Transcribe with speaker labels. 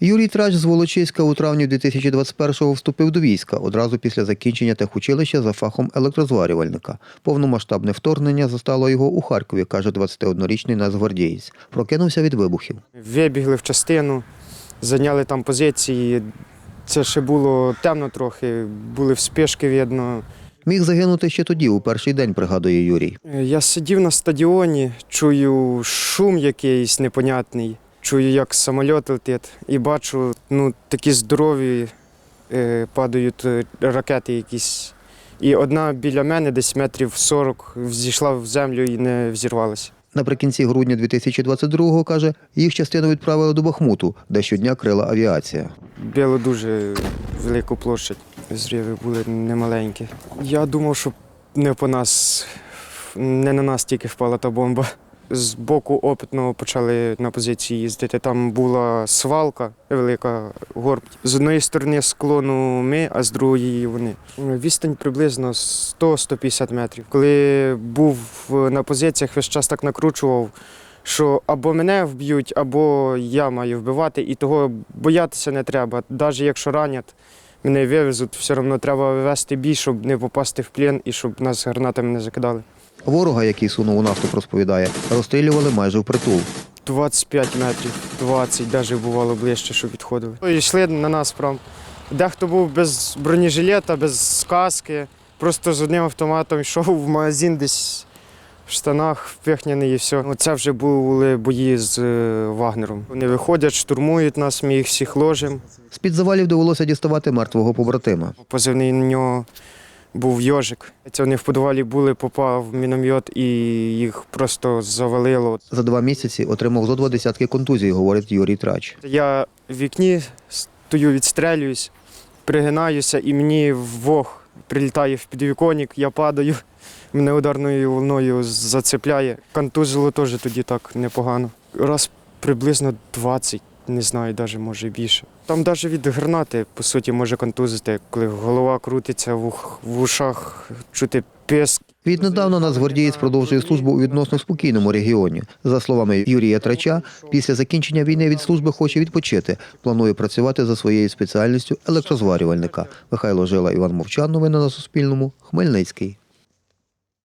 Speaker 1: Юрій Трач з Волочиська у травні 2021-го вступив до війська одразу після закінчення техучилища за фахом електрозварювальника. Повномасштабне вторгнення застало його у Харкові, каже 21-річний нацгвардієць. Прокинувся від вибухів.
Speaker 2: Вибігли в частину, зайняли там позиції. Це ще було темно трохи, були вспишки видно.
Speaker 1: Міг загинути ще тоді, у перший день, пригадує Юрій.
Speaker 2: Я сидів на стадіоні, чую шум якийсь непонятний, чую, як самоліт летить, і бачу, ну, такі здорові е, падають е, ракети якісь. І одна біля мене, десь метрів 40, зійшла в землю і не взірвалася.
Speaker 1: Наприкінці грудня 2022-го, каже, їх частину відправили до Бахмуту, де щодня крила авіація.
Speaker 2: Біло дуже велику площадь. Зриви були немаленькі. Я думав, що не по нас, не на нас тільки впала та бомба. З боку опитного почали на позиції їздити. Там була свалка, велика горб. З одної сторони склону ми, а з другої вони. Відстань приблизно 100-150 метрів. Коли був на позиціях, весь час так накручував, що або мене вб'ють, або я маю вбивати, і того боятися не треба. Навіть якщо ранять, мене вивезуть, все одно треба вивезти бій, щоб не попасти в плен і щоб нас гранатами не закидали.
Speaker 1: Ворога, який сунув у наступ, розповідає, розстрілювали майже впритул.
Speaker 2: 25 метрів, 20, навіть бувало ближче, щоб відходили. І йшли на нас прям. Дехто був без бронежилета, без каски, просто з одним автоматом йшов в магазин десь в штанах впихняний і все. Оце вже були бої з е, Вагнером. Вони виходять, штурмують нас, ми їх всіх ложимо.
Speaker 1: З-під завалів довелося діставати мертвого побратима.
Speaker 2: Позивний на нього був йожик. Це вони в підвалі були, попав в міномет і їх просто завалило.
Speaker 1: За два місяці отримав зо два десятки контузій, говорить Юрій Трач.
Speaker 2: Я в вікні стою, відстрелююсь, пригинаюся, і мені вог прилітає в підвіконник, я падаю, мене ударною волною зацепляє. Контузило теж тоді так непогано. Раз приблизно 20, не знаю, навіть може більше. Там навіть від гранати, по суті, може контузити, коли голова крутиться, в, ушах чути писк.
Speaker 1: Віднедавна нацгвардієць продовжує службу у відносно спокійному регіоні. За словами Юрія Трача, після закінчення війни від служби хоче відпочити. Планує працювати за своєю спеціальністю електрозварювальника. Михайло Жила, Іван Мовчан. Новини на Суспільному. Хмельницький.